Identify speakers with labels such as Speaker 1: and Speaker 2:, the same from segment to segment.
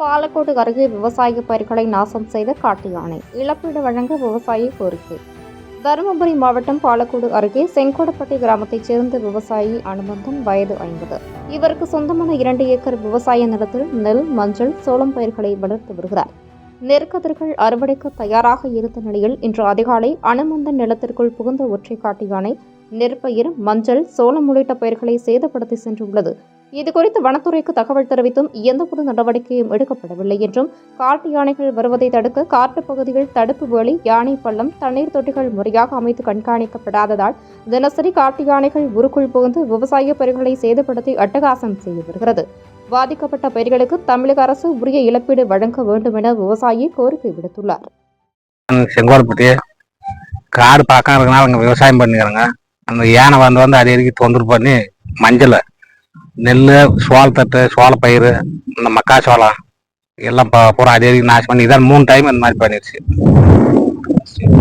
Speaker 1: பாலக்கோடு அருகே விவசாய பயிர்களை நாசம் செய்த காட்டு யானை இழப்பீடு வழங்க விவசாயி கோரிக்கை. தருமபுரி மாவட்டம் பாலக்கோடு அருகே செங்கோடப்பட்டி கிராமத்தைச் சேர்ந்த விவசாயி அனுமந்தன் வயது ஐம்பது. இவருக்கு சொந்தமான இரண்டு ஏக்கர் விவசாய நிலத்தில் நெல் மஞ்சள் சோளம் பயிர்களை வளர்த்து வருகிறார். நெற்கதிர்கள் அறுவடைக்கு தயாராக இருந்த நிலையில் இன்று அதிகாலை அனுமந்தன் நிலத்திற்குள் புகுந்த ஒற்றை காட்டு யானை நெற்பயிர் மஞ்சள் சோளம் உள்ளிட்ட பயிர்களை சேதப்படுத்தி சென்றுள்ளது. இதுகுறித்து வனத்துறைக்கு தகவல் தெரிவித்தும் எந்தவொரு நடவடிக்கையும் எடுக்கப்படவில்லை என்றும் காட்டு யானைகள் வருவதை தடுக்க காட்டு பகுதியில் தடுப்பு வேலி யானை பள்ளம் தண்ணீர் தொட்டிகள் முறையாக அமைத்து கண்காணிக்கப்படாததால் தினசரி காட்டு யானைகள் உருக்குள் புகுந்து விவசாய பயிர்களை சேதப்படுத்தி அட்டகாசம் செய்து வருகிறது. பாதிக்கப்பட்ட பயிர்களுக்கு தமிழக அரசு உரிய இழப்பீடு வழங்க வேண்டும் என விவசாயி கோரிக்கை விடுத்துள்ளார்.
Speaker 2: செங்கோல்பட்டி காடு பக்கம் இருக்கனால அங்கே விவசாயம் பண்ணிக்கிறாங்க. அந்த யானை வந்து வந்து அடி அடிக்கி தொந்தரவு பண்ணி மஞ்சளை நெல் சோளத்தட்டு சோளப்பயிர் இந்த மக்காச்சோளம் எல்லாம் பூரா அதிக நாசம் பண்ணி இதான் மூணு டைம் இந்த மாதிரி பண்ணிடுச்சு.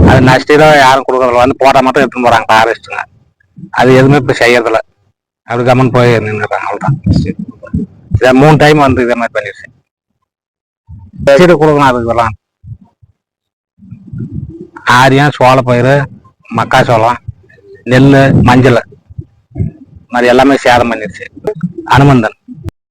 Speaker 2: அது நஷ்டம் யாரும் கொடுக்கறதில்ல. வந்து போட்டால் மட்டும் எடுத்துன்னு போகிறாங்க ஃபாரஸ்ட்டுங்க அது எதுவுமே இப்போ செய்யறதில்ல. அப்படி கம்மன் போய் நின்றுறாங்க அவ்வளோதான் இதை மூணு டைம் வந்து இதே மாதிரி பண்ணிடுச்சு. சீடு கொடுக்கணும் அதுக்கு வரலாம் ஆரியம் சோளப்பயிறு மக்காச்சோளம் நெல் மஞ்சள் மாதிரி எல்லாமே சேதம் பண்ணிருச்சு அனுமந்தன்